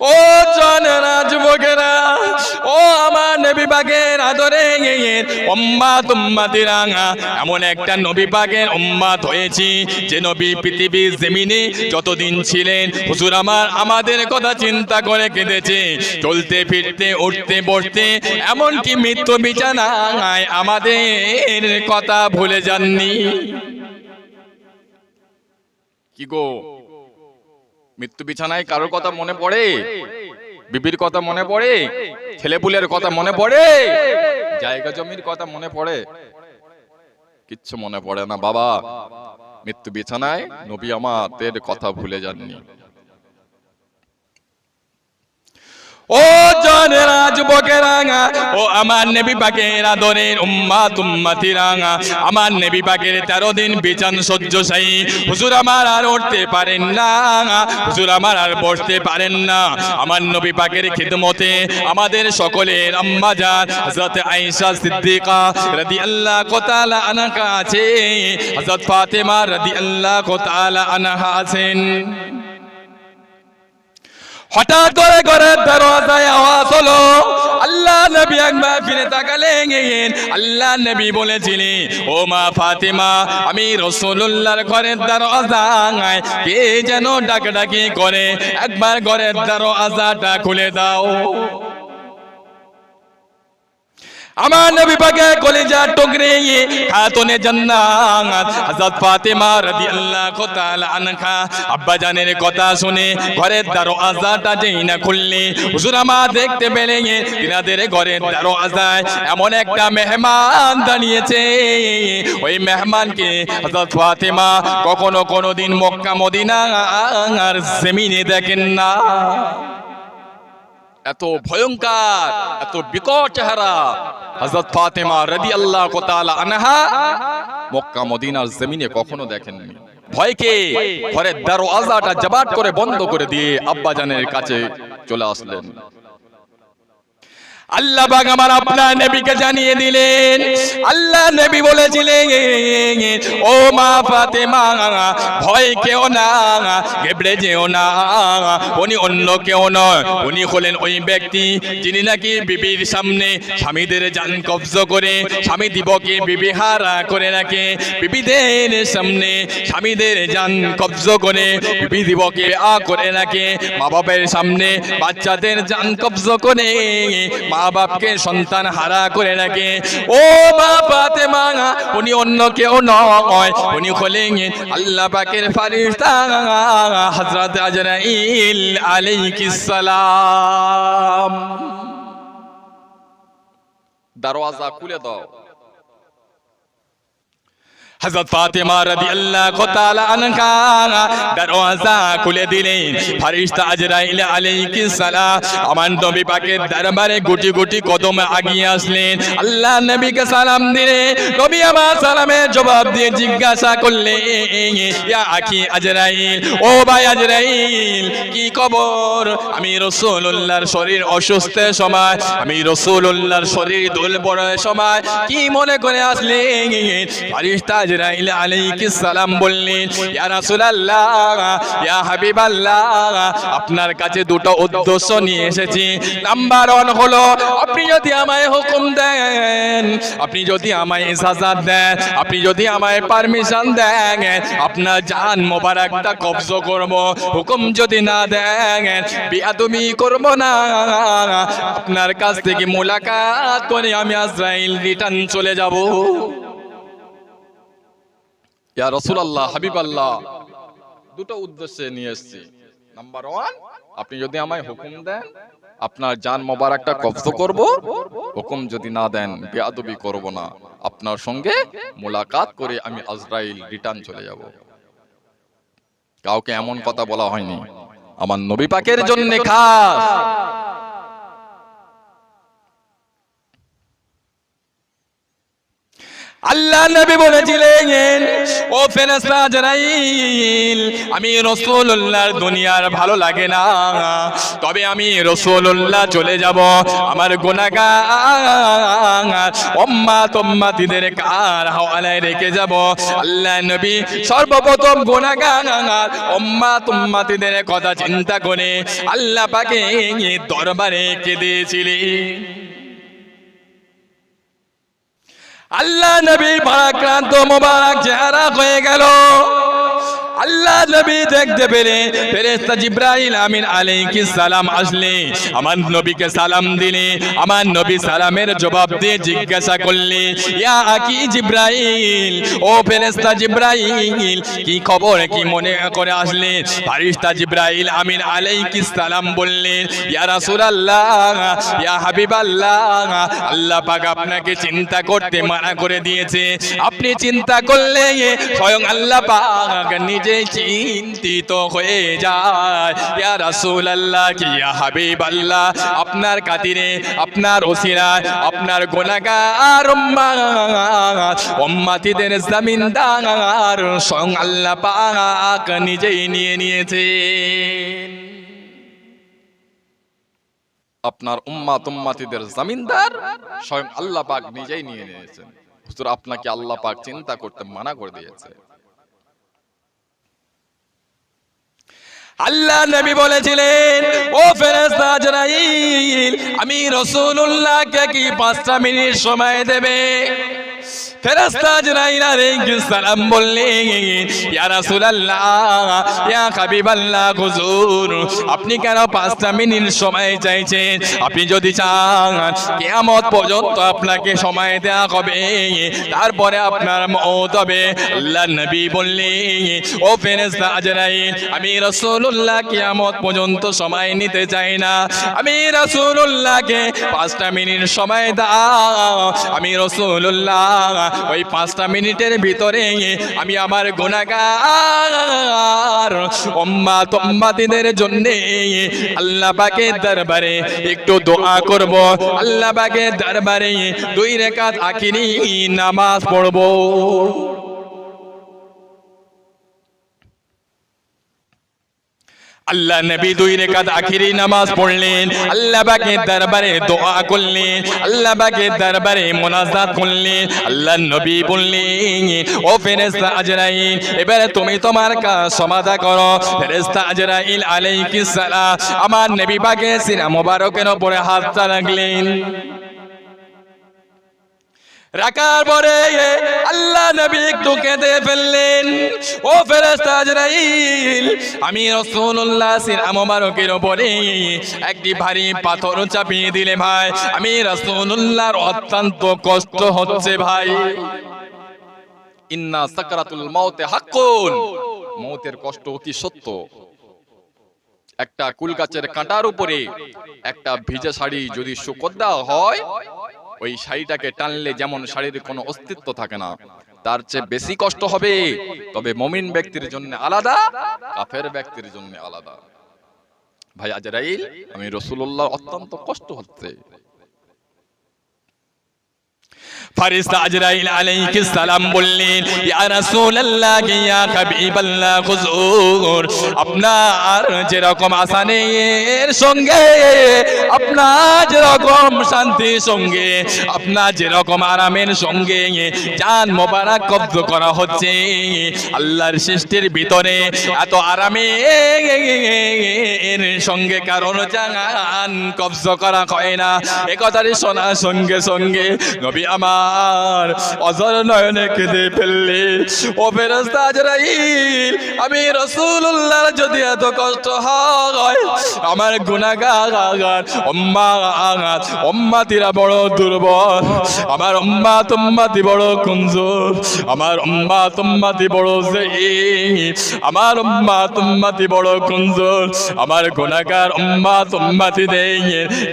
ও জনেরা যুবকেরা ও আমার নবী পাকের আদরে উম্মাত উম্মাতিরাঙা এমন একটা নবী পাকের উম্মাত হয়েছি যে নবী পৃথিবীর জমিনে যতদিন ছিলেন, হুজুর আমার আমাদের কথা চিন্তা করে কেঁদেছে। চলতে, ফিরতে, উঠতে, বসতে, এমনকি মৃত্যু বিছানায় আমাদের কথা ভুলে যাননি। কি গো? মৃত্যু বিছানায় কারোর কথা মনে পড়ে? বিবির কথা মনে পড়ে? ছেলেপুলের কথা মনে পড়ে? জায়গা জমির কথা মনে পড়ে? কিচ্ছু মনে পড়ে না, বাবা। মৃত্যু বিছানায় নবী আমাদের কথা ভুলে যাননি। ও জনেরা যুবকেরাঙা ও আমার নেবি পাকের আদরের উম্মাত উম্মাতিরাঙা আমার নেবি পাকের তেরো দিন বিছান সহ্যশায়ী হুজুর আমার আর উঠতে পারেন না। হুজুর আমার আর বসতে পারেন না। আমার নবী পাকের খিদমতে আমাদের সকলের আম্মা জান হযরত আয়েশা সিদ্দিকা রাদিয়াল্লাহু তাআলা আনহা আছে। হযরত ফাতেমা রাদিয়াল্লাহু তাআলা আনহা আছেন। হঠাৎ করে করে দরওয়াজায় আওয়াজ হলো, আল্লাহ নবী একবার ফিরে তাকালেন, আল্লাহ নবী বলেছিলেন, ও মা ফাতিমা, আমি রসুল্লাহর ঘরের দরওয়াজায় কে যেন ডাকডাকি করে, একবার ঘরের দরওয়াজাটা খুলে দাও। আমার নবী পাকে কলিজা টুকরে খাতুনে জান্নাত। হযরত ফাতেমা রাদিয়াল্লাহু তাআলা আনহা। আব্বা জানের কথা শুনে ঘরের দরওয়াজাটা যেই না খুললে, হুজুর আমার দেখতে পেলেন তিনাদের ঘরের দরওয়াজায় এমন একটা মেহমান দাঁড়িয়েছে। ওই মেহমানকে হযরত ফাতেমা কখনো কোনোদিন মক্কা মদিনা আর জমিনে দেখেন না। এত ভয়ঙ্কর এত বিকট চেহারা। হজরত ফাতেমা রাদিয়াল্লাহু তাআলা আনহা মক্কা, মদিনার জমিনে কখনো দেখেননি। ভয়কে ঘরের আজাটা জবাট করে বন্ধ করে দিয়ে আব্বাজানের কাছে চলে আসলেন। আল্লাহ বাগ আমার আপনার নবীকে জানিয়ে দিলেন। আল্লাহ নবী বলেছিলেন, ও মা ফাতেমা, ভয় কেউ না, ঘেবড়ে যেও না। উনি অন্য কেউ নয়। উনি হলেন ওই ব্যক্তি যিনি নাকি বিবির সামনে স্বামীদের জান কবজ করে, স্বামী দিবকে বিবি হারা করে রাখে। বিবিদের সামনে স্বামীদের জান কবজ করে, বিবি দিবকে আ করে রাখে। মা বাবার সামনে বাচ্চাদের জান কবজ করে মা বাপকে সন্তান হারা করে রাখে ও মা পাতে মাঙা উনি অন্য কেউ নয়। উনি হলেন আল্লাহ পাকের ফারিস্তা হজরত আজরাইল আলাইহিস সালাম। দরওয়াজা খুলে দাও। হযরত ফাতেমা রাদিয়াল্লাহু তাআলা আনহা দরওয়াজা খুলে দিলেন। ফেরেশতা আজরাইল আলাইহিস সালাম আমার নবী পাকের দরবারে গুটি গুটি কদম আগিয়ে আসলেন। আল্লাহ নবীকে সালাম দিলেন নবী আমার সালামের জবাব দিয়ে জিজ্ঞাসা করলেন, ইয়া আখি আজরাইল, ও ভাই আজরাইল, কি খবর? আমি রাসূলুল্লাহর শরীর অসুস্থ সময়, আমি রাসূলুল্লাহর শরীর দুর্বল সময়, কি মনে করে আসলেন? ফেরেশতা আজরাইল আলাইহিস সালাম বললেন ইয়া রাসূলুল্লাহ ইয়া হাবিবাল্লাহ আপনার কাছে দুটো উদ্দেশ্য নিয়ে এসেছি। নাম্বার ওয়ান হলো আপনি যদি আমায় হুকুম দেন আপনি যদি আমায় ইজাজত দেন আপনি যদি আমায় পারমিশন দেন আপনার জান মোবারকটা কবজ করব। হুকুম যদি না দেন বিয়াদুমি করব না। আপনার কাছ থেকে মোলাকাত করে আমি আজরাইল রিটার্ন চলে যাব। ইয়া রসুলাল্লাহ হাবিব আল্লাহ দুটো উদ্দেশ্যে নিয়ে এসেছি। নাম্বার ওয়ান আপনি যদি আমায় হুকুম দেন আপনার জান মোবারকটা কবজ করব। হুকুম যদি না দেন বেয়াদবি করব না। আপনার সঙ্গে মোলাকাত করে আমি আজরাইল রিটার্ন চলে যাব। কাউকে এমন কথা বলা হয়নি। আমার নবী পাকের জন্য খাস। আল্লাহ নবী বলেছিলেন, ও ফেরেশতা আজরাইল আমি রাসূলুল্লাহর দুনিয়ার ভালো লাগে না। তবে আমি রাসূলুল্লাহ চলে যাব, আমার গুনাহগার উম্মাত উম্মতিদের কার হাওয়ালায় রেখে যাব। আল্লাহ নবী সর্বপ্রথম গুনাহগার উম্মাত উম্মতিদের কথা চিন্তা করে আল্লাহ পাকে দরবারে কেঁদেছিলেন আল্লাহ নবীর ভারাক্রান্ত মোবারক চেহারা হয়ে গেল। আল্লাহ নবী দেখতে পেরে ফেরেশতা জিব্রাইল আমিন আলাইহিস সালাম আসলে, আমার নবীকে সালাম দিলে, আমার নবী সালামের জবাব দিয়ে জিজ্ঞাসা করলে, ইয়া আকি জিব্রাইল, ও ফেরেশতা জিব্রাইল, কি খবর, কি মনে করে আসলে? ফারিস্তা জিব্রাইল আমিন আলাইহিস সালাম বললেন ইয়া রাসূলুল্লাহ, ইয়া হাবিবাল্লাহ, আল্লাহ পাক আপনাকে চিন্তা করতে মানা করে দিয়েছে। আপনি চিন্তা করলে স্বয়ং আল্লাহ পাক নিজে চিন্তিত হয়ে যায়। ইয়া রাসূলুল্লাহ, কি হাবিবাল্লাহ। আপনার কাতিরে আপনার ওসিরায় আপনার গুনাহগার উম্মাত উম্মতিদের জমিনদার স্বয়ং আল্লাহ পাক নিজেই নিয়ে নিয়েছে আপনার উম্মা তুম্মাতিদের জমিনদার স্বয়ং আল্লাহ পাক নিজেই নিয়ে নিয়েছেন। আপনাকে আল্লাহ পাক চিন্তা করতে মানা করে দিয়েছে। আল্লাহ নবী বলেছিলেন ও ফেরেশতা জরাইল আমি রাসূলুল্লাহকে কি পাঁচটা মিনিট সময় দেবে? ফেরেশতা আজরাইল আলাইহিস সালাম বললেন ইয়া রাসূলুল্লাহ ইয়া হাবিবাল্লাহ হুজুর। আপনি কেন পাঁচটা মিনিট সময় চাইছেন? আপনি যদি চান কিয়ামত পর্যন্ত আপনাকে সময় দেয়া হবে। তারপরে আপনার মওত হবে। আল্লাহ নবী বললেন ও ফেরেশতা আজরাইল আমি রাসূলুল্লাহ কিয়ামত পর্যন্ত সময় নিতে চাই না। আমি রাসূলুল্লাহকে পাঁচটা মিনিট সময় দাও। আমি রাসূলুল্লাহ ওই পাঁচটা মিনিটের ভিতরে আমি আমার গোনাগার অম্মা তুম্মাতিদের জন্যে আল্লাহ পাকের দরবারে একটু দোয়া করব। আল্লাহ পাকের দরবারে দুই রেখাত আখিরি নামাজ পড়ব। আল্লাহ নবী দুই রেখাত আখিরি নামাজ পড়লেন, আল্লাহ পাকের দরবারে দোয়া করলেন, আল্লাহ পাকের দরবারে মোনাজাত করলেন, আল্লাহ নবী বললেন, ও ফেরেশতা আজরাইল, এবারে তুমি তোমার কাজ সমাধা করো। ফেরেশতা আজরাইল আলাইহিস সালাম আমার নবী পাকের সিনা মোবারকের উপরে হাতটা রাখলেন। রাখার পরে আল্লাহ নবী একটু কেঁদে ফেললেন, ও ফেরেশতা আজরাইল আমি রাসূলুল্লাহ সিনা মোবারকের উপরে একটি ভারী পাথর চাপিয়ে দিলে ভাই, আমি রাসূলুল্লাহর অত্যন্ত কষ্ট হচ্ছে ভাই। ইন্না সাকরাতুল মাউতে হাক্কুন। মৌতের কষ্ট অতি সত্য। একটা কুল গাছের কাঁটার উপরে একটা ভিজে শাড়ি যদি শুকর দেওয়া হয় ওই শাড়িটাকে টানলে যেমন শাড়ির কোনো অস্তিত্ব থাকে না, তার চেয়ে বেশি কষ্ট হবে। তবে মমিন ব্যক্তির জন্য আলাদা, কাফের ব্যক্তির জন্য আলাদা। ভাই, আজরাইল, আমি রসুল্লাহ অত্যন্ত কষ্ট হচ্ছে। বললেন আসানের সঙ্গে, আপনার যেরকম শান্তির সঙ্গে, আপনার যেরকম আরামের সঙ্গে, জান মোবারক কব্জ করা হচ্ছে। আল্লাহর সৃষ্টির ভিতরে এত আরামে সঙ্গে কারণ জান কব্জ করা হয় না। এ কথাটি শোনার সঙ্গে সঙ্গে নবী আমার অজর নয়নে কেঁদে ফেললে। ও আমি রসুল্লাহর যদি এত কষ্ট হয়, আমার গুনাগার অম্মা অম্মাতিরা বড় দুর্বল। আমার অম্মা তোমাতি বড় কুঞ্জুর, আমার অম্মা তোমাতি বড় জয়ীফ আমার অম্মা তোমাতি বড় কুঞ্জুর, আমার গুনাগার অম্মা তোমাতি দেয়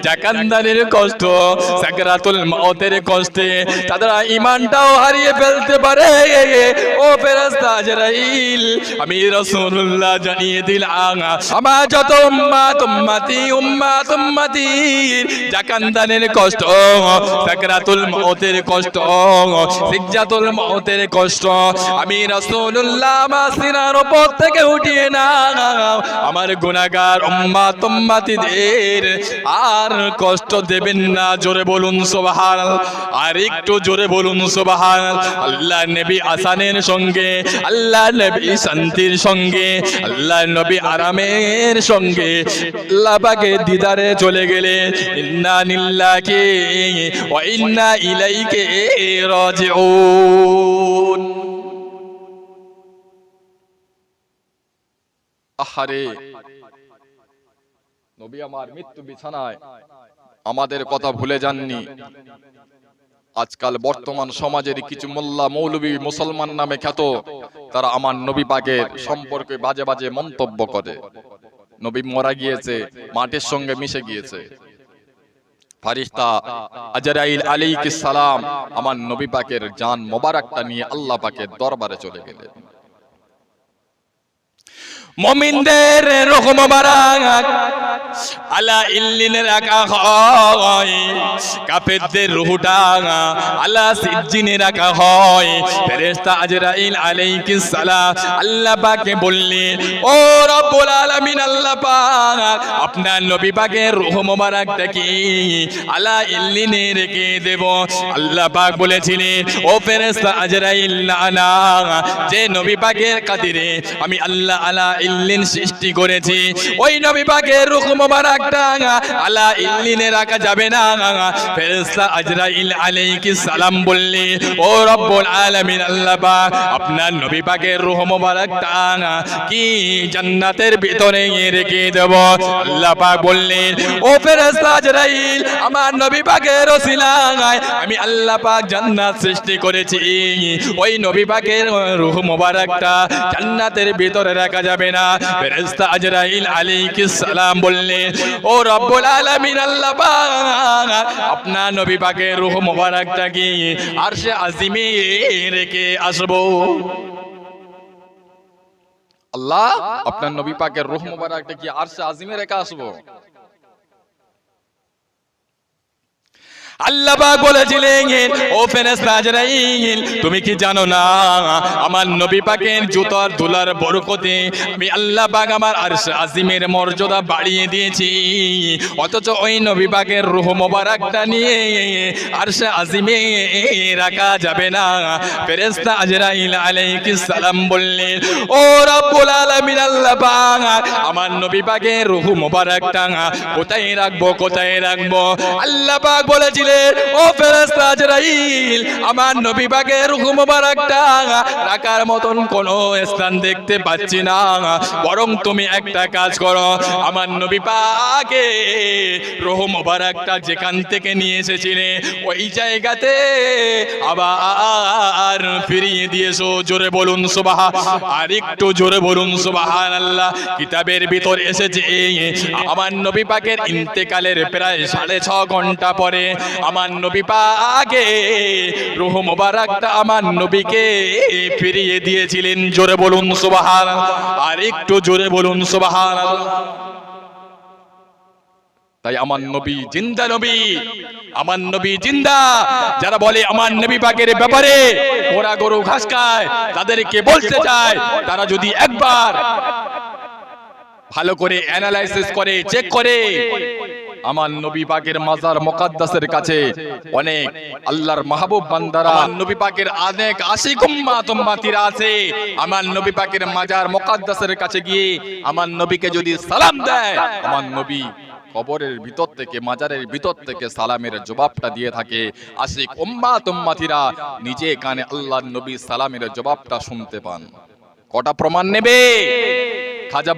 জাকান্দারের কষ্ট, সাকরাতুল মওতের কষ্টে তারা ইমানটাও হারিয়ে ফেলতে পারে। ও ফেরেশতা আজরাইল আমি রাসূলুল্লাহ জানিয়ে দিলাম, আমার যত উম্মাত উম্মতি উম্মাত উম্মতি জাকান্দানের কষ্ট, সাকরাতুল মউতের কষ্ট, সিজ্জাতুল মউতের কষ্ট, আমি রাসূলুল্লাহ আমার সিনার উপর থেকে উঠিয়ে না আমার গুনাহগার উম্মাত আর কষ্ট দেবেন না, জোরে বলুন আর একটু জোরে বলুন আল্লাহ নবী আসানের সঙ্গে, আল্লাহ নবী শান্তির সঙ্গে, আল্লাহ নবী আরামের সঙ্গে দিদারে চলে গেলে, ইন্না নিল্লাহি ওয়া ইন্না ইলাইহি রাজিউন। আহারে নবী আমার মৃত্যু বিছানায়। আমাদের কথা ভুলে যাননি। আজকাল বর্তমান সমাজের কিছু মোল্লা মৌলবী মুসলমান নামে খ্যাত। তারা আমার নবী পাকের সম্পর্কে বাজে বাজে মন্তব্য করে। নবী মরা গিয়েছে, মাটির সঙ্গে মিশে গিয়েছে। ফারিস্তা আজরাইল আলাইহিস সালাম আমার নবী পাকের জান মোবারকটা নিয়ে আল্লাহ পাকের দরবারে চলে গেলেন। মমিনদের রুহ মোবারক। আলা ইল্লিনে রাখা হয় হয়। আল্লাহ পাকে ও রব্বুল আলামিন, আল্লাহ পাক, আপনার নবী মোবারকটা কি? আলা ইল্লিনে রেখে দেব। আল্লাহ পাক বলেছিলেন, ও ফেরেশতা আজরাইল, না না, যে নবী পাকের কাদিরে আমি আল্লাহ আলা ইল্লিন সৃষ্টি করেছি, ওই নবী পাকের রুহ মোবারকটা আলা ইল্লিনে রাখা যাবে না। ফেরেশতা আজরাইল আলাইহিস সালাম বললে ও রব্বুল আলামিন আল্লাহ পাক আপনার নবী পাকের রুহ মোবারকটা কি জান্নাতের ভিতরে রেখে দেব? আল্লাহ পাক বললেন ও ফেরেশতা আজরাইল আমার নবী পাকের ওসিলায় আমি আল্লাহ পাক জান্নাত সৃষ্টি করেছি। ওই নবী পাকের রুহ মোবারকটা জান্নাতের ভিতরে রাখা যাবে না। ফেরেশতা আজরাইল আলাইহিস সালাম বললেন ও রব্বুল আলামিন আল্লাহ আপনার নবী পাকের রুহ মোবারকটা কি আরশে আজিমে রেখে আসব। আল্লাহ আপনার নবী পাকের রুহ মুবারকটা কি আরশে আজিমে রেখে আসব। আল্লাহ পাক বলেছিলেন, ও ফেরেশতা আজরাইল তুমি কি জানো না, আমার নবী পাকের জুতার দুলার বরকতে আমি আল্লাহ পাক আমার আরশ আজিমের মর্যাদা বাড়িয়ে দিয়েছি। অথচ ওই নবী পাকের রূহ মোবারকটা নিয়ে আরশ আজিমে রাখা যাবে না। ফেরেশতা আজরাইল আলাইহিস সালাম বললেন, ও রব্বুল আলামিন, আল্লাহ আমার নবী পাকের রূহ মোবারকটা কোথায় রাখব কোথায় রাখব? আল্লাহ পাক বলেছিলেন ও ফেরেশতা আজরাইল আমার নবী রূহ মোবারকটা রাখার মতন কোনো স্থান দেখতে পাচ্ছি না। বরং তুমি একটা কাজ করো, আমার নবী পাকে রূহ মোবারকটা যেখান থেকে নিয়ে এসেছিলে, ওই জায়গাতে আবার ফিরিয়ে দিয়েছ। জোরে বলুন সুবাহ আর একটু জোরে বলুন সুবাহান আল্লাহ কিতাবের ভিতর এসেছে, আমার নবী পাকের ইন্তেকালের প্রায় সাড়ে ছ ঘণ্টা পরে আমার নবী পাকে রুহ মোবারকটা আমার নবীকে ফিরিয়ে দিয়েছিলেন। জোরে বলুন সুবাহান আর একটু জোরে বলুন সুবাহান তাই আমার নবী জিন্দা নবী, আমার নবী জিন্দা। যারা বলে আমার নবী পাকের ব্যাপারে ওরা গরু ঘাস খায়, তাদেরকে বলতে চায়, তারা যদি একবার ভালো করে অ্যানালাইসিস করে চেক করে আমার নবী পাকের মাজার মুকাদ্দাসের কাছে অনেক আল্লাহর মাহবুব বান্দারা, আমার নবী পাকের অনেক আশিক উম্মাত উম্মাতিরা আছে। আমার নবী পাকের মাজার মুকাদ্দাসের কাছে গিয়ে আমার নবীকে যদি সালাম দেয়, আমার নবী কবরের ভিতর থেকে, মাজারের ভিতর থেকে সালামের জবাবটা দিয়ে থাকে। আশিক উম্মাত উম্মাতিরা নিজে কানে আল্লাহর নবী সালামের জবাবটা শুনতে পান। কটা প্রমাণ নেবে? খাজা